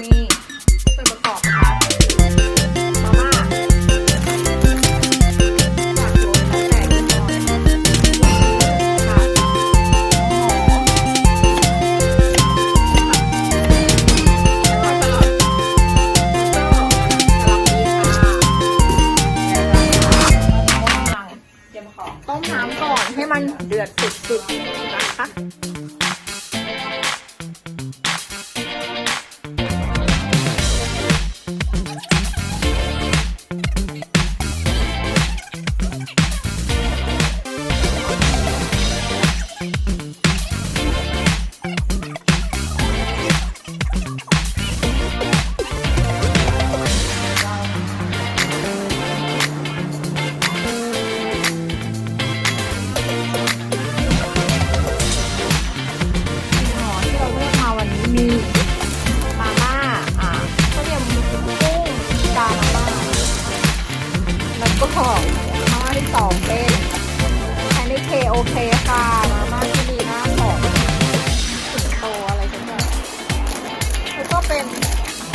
มีส่วนประกอบนะคะมาม่าผักรวมแต่ยี่ห้อค่ะหอมแล้วก็กะหล่ำปีค่ะเตรียมของต้มน้ำก่อนให้มันเดือดสุดๆนะคะ สองเป็นแพนนี่เคโอเคค่ะมาม่าที่ดีหน้าของสิงโตอะไรสักอย่างแล้วก็เป็น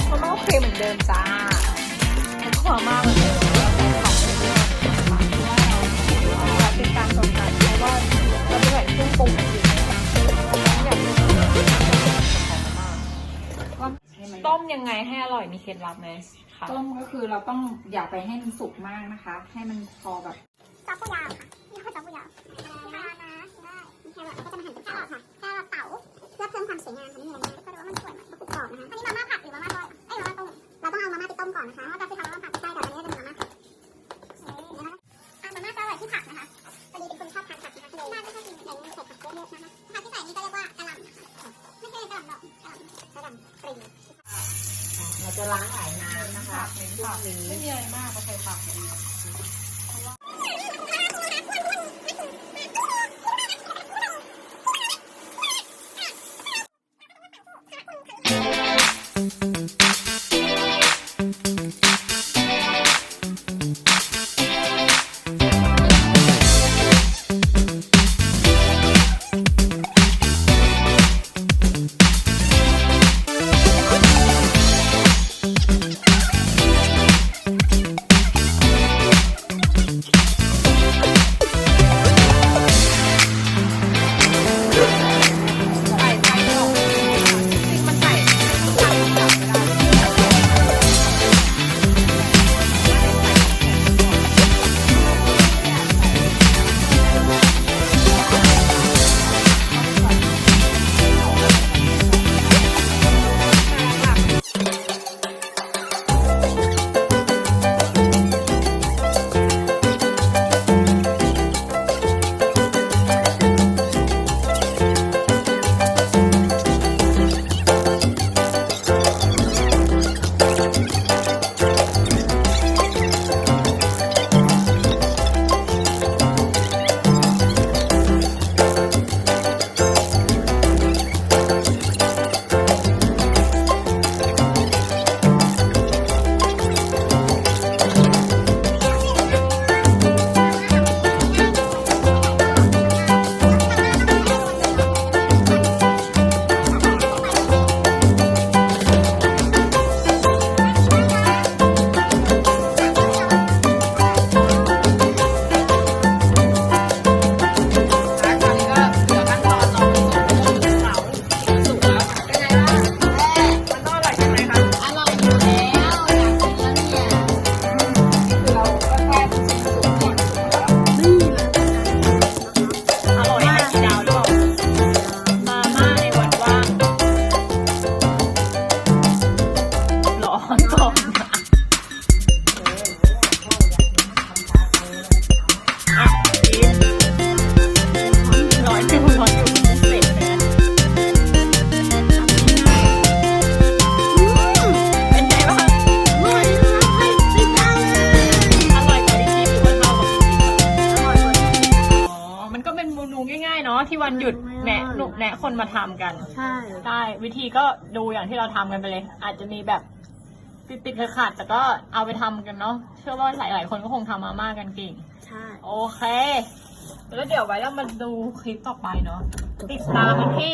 มาม่าโอเคเหมือนเดิมจ้าแล้วก็มาม่าเหมือนเดิมแล้วเป็นแล้วเป็นการจำกัดเพราะว่าเราไม่ใส่เครื่องปรุงอย่างอื่นเลยค่ะต้มยังไงให้อร่อยมีเคล็ดลับไหมคะต้มก็คือเราต้องอย่าไปให้มันสุกมากนะคะ ให้มันพอแบบ จอบผู้ยาวค่ะยี่ห้อจอบผู้ยาวนะนะได้มีแครอทก็จะมาหั่นเป็นแครอทค่ะแครอทเต๋าเพื่อเพิ่มความสวยงามค่ะนี่เลยนะก็ดูว่ามันสวยแบบกรุบกรอบนะคะ อันนี้มาม่าผัดหรือมาม่าทอดเอ้ยมาม่าต้ม เราต้องเอามาม่าไปต้มก่อนนะคะว่าจะไปทำมาม่าผัดใช่แต่อันนี้จะเป็นมาม่าผัดนะคะอะมาม่าก็อร่อยที่ผักนะคะพอดีเป็นคนชอบทานผักนะคะเลยบ้านก็ชอบกินอย่างนี้ใส่ผักเยอะๆนะคะผักที่ใส่นี่ก็เรียกว่ากะหล่ำไม่ใช่กะหล่ำดอกกะหล่ำกะหล่ำปลีเราจะล้างหลายน้ำนะคะในช่วงนี้ไม่มีอะไรมากก็ใส่ผัก เป็นเมนูง่ายๆเนาะที่วันหยุดแนะหนุแนะคนมาทำกันใช่ ใช่วิธีก็ดูอย่างที่เราทำกันไปเลย อาจจะมีแบบติดติดๆขัดๆแต่ก็เอาไปทำกันเนาะเชื่อว่าหลายๆคนก็คงทำมาม่ากันเก่ง ใช่ โอเค แล้วเดี๋ยวไว้เรามาดูคลิปต่อไปเนาะติดตามกันที่